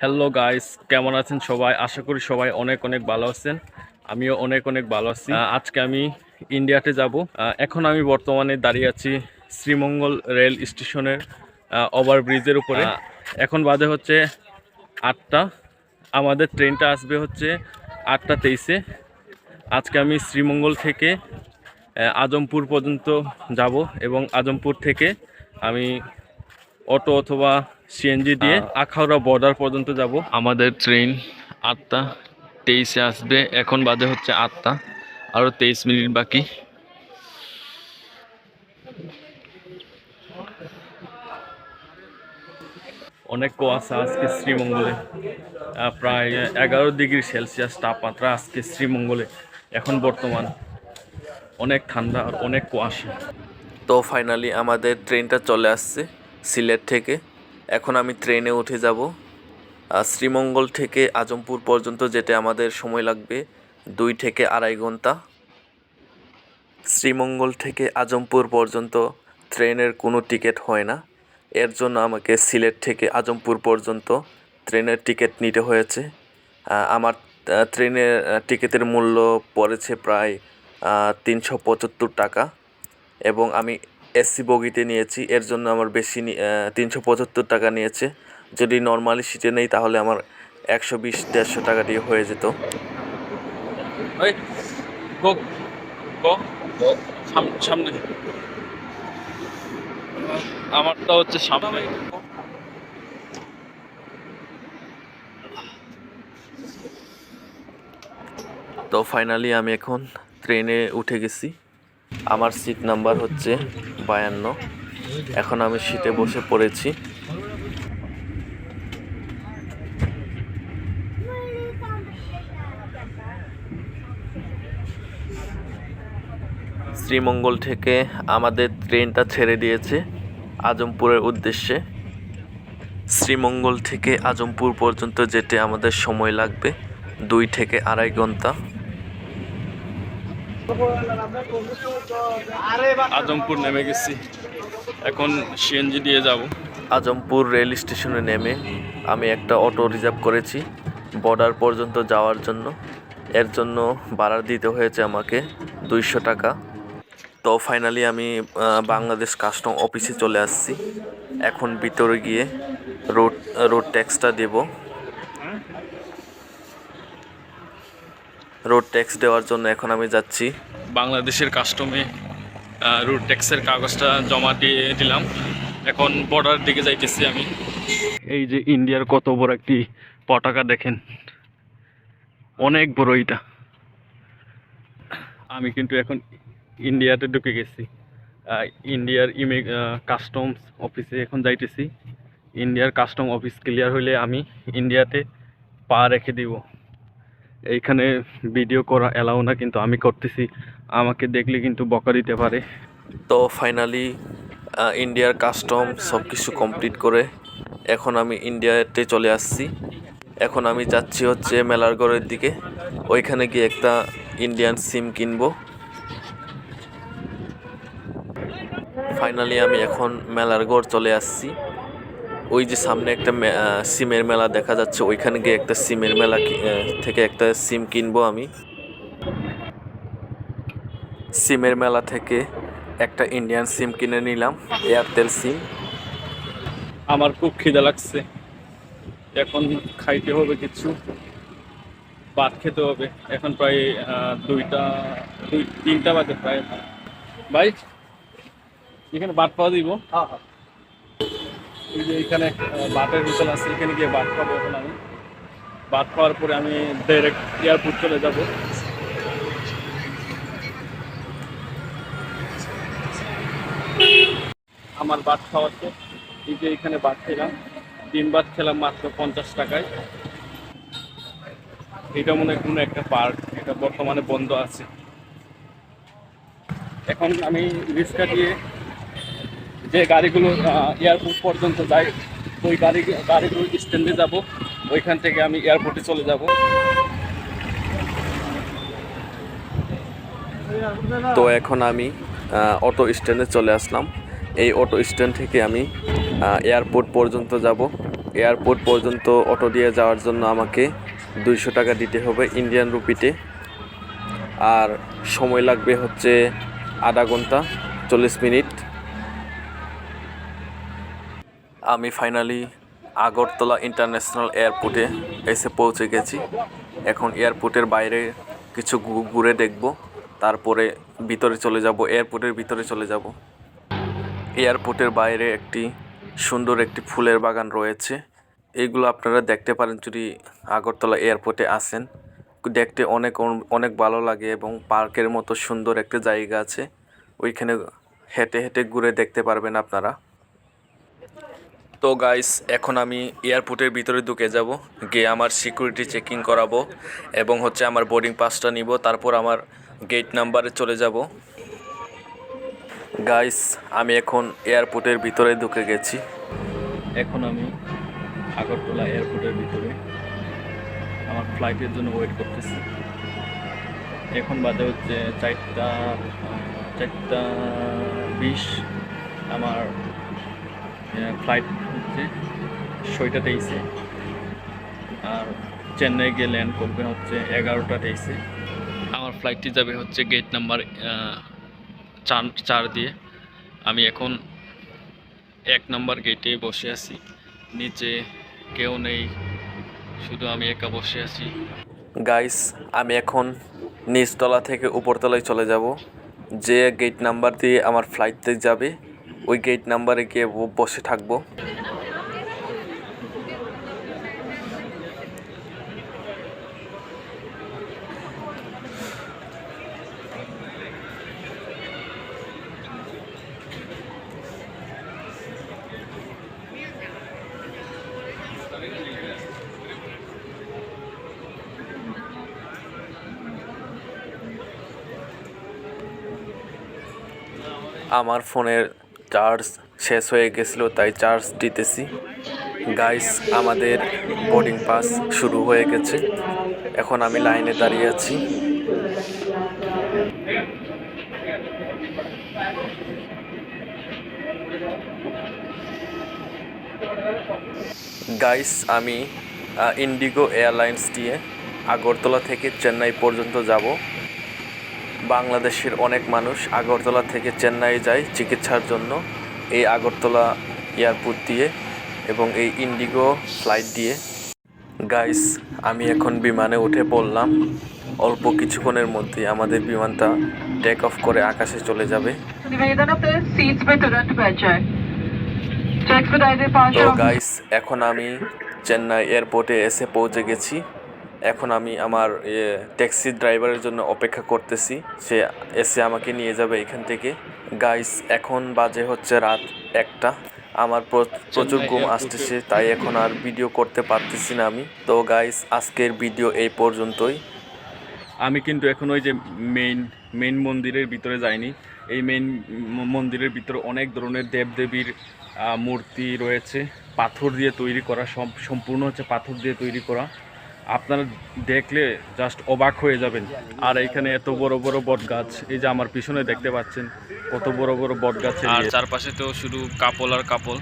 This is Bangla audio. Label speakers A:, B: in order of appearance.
A: হ্যালো গাইস কেমন আছেন সবাই? আশা করি সবাই অনেক অনেক ভালো আছেন। আমিও অনেক অনেক ভালো আছি। আজকে আমি ইন্ডিয়াতে যাব। এখন আমি বর্তমানে দাঁড়িয়ে আছি শ্রীমঙ্গল রেল স্টেশনের ওভার ব্রিজের উপরে। এখন বাজে হচ্ছে আটটা। আমাদের ট্রেনটা আসবে হচ্ছে আটটা তেইশে। আজকে আমি শ্রীমঙ্গল থেকে আজমপুর পর্যন্ত যাব এবং আজমপুর থেকে আমি অটো অথবা সিএনজি দিয়ে আখাউড়া বর্ডার পর্যন্ত যাব। আমাদের ট্রেন আটটা তেইশে আসবে এখন বাজে হচ্ছে আটটা আরও তেইশ মিনিট বাকি। অনেক কুয়াশা আজকে শ্রীমঙ্গলে। প্রায় এগারো ডিগ্রি সেলসিয়াস তাপমাত্রা আজকে শ্রীমঙ্গলে এখন বর্তমান অনেক ঠান্ডা আর অনেক কুয়াশা।
B: তো ফাইনালি আমাদের ট্রেনটা চলে আসছে সিলেট থেকে। এখন আমি ট্রেনে উঠে যাব। শ্রীমঙ্গল থেকে আজমপুর পর্যন্ত যেতে আমাদের সময় লাগবে দুই থেকে আড়াই ঘণ্টা। শ্রীমঙ্গল থেকে আজমপুর পর্যন্ত ট্রেনের কোনো টিকিট হয় না। এর জন্য আমাকে সিলেট থেকে আজমপুর পর্যন্ত ট্রেনের টিকিট নিতে হয়েছে। আমার ট্রেনের টিকিটের মূল্য পড়েছে প্রায় তিনশো পঁচাত্তর টাকা। এবং আমি এসি বগিতে নিয়েছি। এর জন্য আমার বেশি তিনশো পঁচাত্তর টাকা নিয়েছে। যদি নর্মালি সিটে নেই তাহলে আমার একশো বিশ দেড়শো টাকা দিয়ে হয়ে যেত।
A: সামনে। আমারটা হচ্ছে সামনে।
B: তো ফাইনালি আমি এখন ট্রেনে উঠে গেছি। আমার সিট নাম্বার হচ্ছে বায়ান্ন। এখন আমি সিটে বসে পড়েছি। শ্রীমঙ্গল থেকে আমাদের ট্রেনটা ছেড়ে দিয়েছে আজমপুরের উদ্দেশ্যে। শ্রীমঙ্গল থেকে আজমপুর পর্যন্ত যেতে আমাদের সময় লাগবে দুই থেকে আড়াই ঘণ্টা।
A: আজমপুর নেমে গেছি। এখন সিএনজি দিয়ে যাব।
B: আজমপুর রেল স্টেশনে নেমে আমি একটা অটো রিজার্ভ করেছি বর্ডার পর্যন্ত যাওয়ার জন্য। এর জন্য ভাড়া দিতে হয়েছে আমাকে দুইশো টাকা। তো ফাইনালি আমি বাংলাদেশ কাস্টম অফিসে চলে আসছি। এখন ভিতরে গিয়ে রোড রোড ট্যাক্সটা দেব। রোড ট্যাক্স দেওয়ার জন্য এখন আমি যাচ্ছি।
A: বাংলাদেশের কাস্টমে রোড ট্যাক্সের কাগজটা জমা দিয়ে দিলাম। এখন বর্ডার দিকে যাইতেছি আমি। এই যে ইন্ডিয়ার কত বড় একটি পতাকা দেখেন, অনেক বড় এটা। আমি কিন্তু এখন ইন্ডিয়াতে ঢুকে গেছি। ইন্ডিয়ার ইমে কাস্টমস অফিসে এখন যাইতেছি। ইন্ডিয়ার কাস্টম অফিস ক্লিয়ার হইলে আমি ইন্ডিয়াতে পা রেখে দিব। এইখানে ভিডিও করা এলাও না, কিন্তু আমি করতেছি। আমাকে দেখলে কিন্তু বকা দিতে পারে।
B: তো ফাইনালি ইন্ডিয়ার কাস্টম সব কিছু কমপ্লিট করে এখন আমি ইন্ডিয়াতে চলে আসছি। এখন আমি যাচ্ছি হচ্ছে মেলারগড়ের দিকে। ওইখানে গিয়ে একটা ইন্ডিয়ান সিম কিনবো। ফাইনালি আমি এখন মেলারগড় চলে আসছি। ওই যে সামনে একটা মে- সিমের মেলা দেখা যাচ্ছে ওইখানে গিয়ে একটা সিমের মেলা থেকে একটা সিম কিনবো আমি। সিমের মেলা থেকে একটা ইন্ডিয়ান সিম কিনে নিলাম এয়ারটেল সিম।
A: আমার খুব খিদে লাগছে। এখন খাইতে হবে কিছু ভাত খেতে হবে। এখন প্রায় দুইটা দুই তিনটা বাজে প্রায়। ভাই এখানে ভাত পাওয়া দিব? এই যে এখানে ভাতের হোটেল আছে, এখানে গিয়ে ভাত খাব এখন আমি। ভাত খাওয়ার পরে আমি ডাইরেক্ট এয়ারপোর্ট চলে যাব। আমার ভাত খাওয়াচ্ছে এই যে এখানে ভাত খেলাম। তিন ভাত খেলাম মাত্র পঞ্চাশ টাকায়। এটা মনে হয় কোনো একটা পার্ক, এটা বর্তমানে বন্ধ আছে। এখন আমি রিক্সা দিয়ে যে গাড়িগুলো এয়ারপোর্ট পর্যন্ত যায়, ওই গাড়ি, গাড়িগুলো স্ট্যান্ডে যাব, ওইখান থেকে আমি এয়ারপোর্টে চলে যাব।
B: তো এখন আমি অটো স্ট্যান্ডে চলে আসলাম। এই অটো স্ট্যান্ড থেকে আমি এয়ারপোর্ট পর্যন্ত যাব। এয়ারপোর্ট পর্যন্ত অটো দিয়ে যাওয়ার জন্য আমাকে দুইশো টাকা দিতে হবে ইন্ডিয়ান রুপিতে আর সময় লাগবে হচ্ছে আধা ঘণ্টা, চল্লিশ মিনিট। আমি ফাইনালি আগরতলা ইন্টারন্যাশনাল এয়ারপোর্টে এসে পৌঁছে গেছি। এখন এয়ারপোর্টের বাইরে কিছু ঘুরে দেখব। তারপরে ভিতরে চলে যাব এয়ারপোর্টের ভিতরে চলে যাব। এয়ারপোর্টের বাইরে একটি সুন্দর একটি ফুলের বাগান রয়েছে। এইগুলো আপনারা দেখতে পারেন যদি আগরতলা এয়ারপোর্টে আসেন। দেখতে অনেক অনেক ভালো লাগে এবং পার্কের মতো সুন্দর একটা জায়গা আছে। ওইখানে হেঁটে হেঁটে ঘুরে দেখতে পারবেন আপনারা। তো গাইস এখন আমি এয়ারপোর্টের ভিতরে ঢুকে যাব, গিয়ে আমার সিকিউরিটি চেকিং করাবো এবং হচ্ছে আমার বোর্ডিং পাসটা নিব, তারপর আমার গেট নাম্বারে চলে যাব। গাইস আমি এখন এয়ারপোর্টের ভিতরে ঢুকে গেছি।
A: এখন আমি আগরতলা এয়ারপোর্টের ভিতরে আমার ফ্লাইটের জন্য ওয়েট করতেছি। এখন বাজে হচ্ছে চারটা চারটা বিশ, আমার ফ্লাইট হচ্ছে ছয়টা তেইশে আর চেন্নাই গিয়ে ল্যান্ড করবে হচ্ছে এগারোটা তেইশে আমার ফ্লাইটটি যাবে হচ্ছে গেট নাম্বার চার চার দিয়ে। আমি এখন এক নম্বর গেটে বসে আছি। নিচে কেউ নেই, শুধু আমি একা বসে আছি।
B: গাইস আমি এখন নিচতলা থেকে উপরতলায় চলে যাব। যে গেট নাম্বার দিয়ে আমার ফ্লাইটতে যাবে ওই গেট নাম্বারে গিয়ে বসে থাকব। আমার ফোনের চার্জ শেষ হয়ে গেছিল, তাই চার্জ দিতেছি। গাইস আমাদের বোর্ডিং পাস শুরু হয়ে গেছে। এখন আমি লাইনে দাঁড়িয়ে আছি। গাইস আমি ইন্ডিগো এয়ারলাইন্স দিয়ে আগরতলা থেকে চেন্নাই পর্যন্ত যাব। বাংলাদেশের অনেক মানুষ আগরতলা থেকে চেন্নাই যায় চিকিৎসার জন্য। এই আগরতলা এয়ারপোর্ট দিয়ে এবং এই ইন্ডিগো ফ্লাইট দিয়ে। গাইস আমি এখন বিমানে উঠে পড়লাম। অল্প কিছুক্ষণের মধ্যে আমাদের বিমানটা টেক অফ করে আকাশে চলে যাবে। গাইস এখন আমি চেন্নাই এয়ারপোর্টে এসে পৌঁছে গেছি। এখন আমি আমার ট্যাক্সি ড্রাইভারের জন্য অপেক্ষা করতেছি। সে এসে আমাকে নিয়ে যাবে এখান থেকে। গাইস এখন বাজে হচ্ছে রাত একটা। আমার প্রচুর ঘুম আসতেছে, তাই এখন আর ভিডিও করতে পারতেছি না আমি। তো গাইস আজকের ভিডিও এই পর্যন্তই।
A: আমি কিন্তু এখন ওই যে মেইন মেইন মন্দিরের ভিতরে যাইনি। এই মেইন মন্দিরের ভিতরে অনেক ধরনের দেবদেবীর মূর্তি রয়েছে। পাথর দিয়ে তৈরি করা, সম- সম্পূর্ণ হচ্ছে পাথর দিয়ে তৈরি করা। আপনারা দেখলে জাস্ট অবাক হয়ে যাবেন। আর এখানে এত বড় বড় বট গাছ এই যে আমার পিছনে দেখতে পাচ্ছেন কত বড় বড় বট গাছ আর চারপাশে তো শুধু কাপল আর কাপল।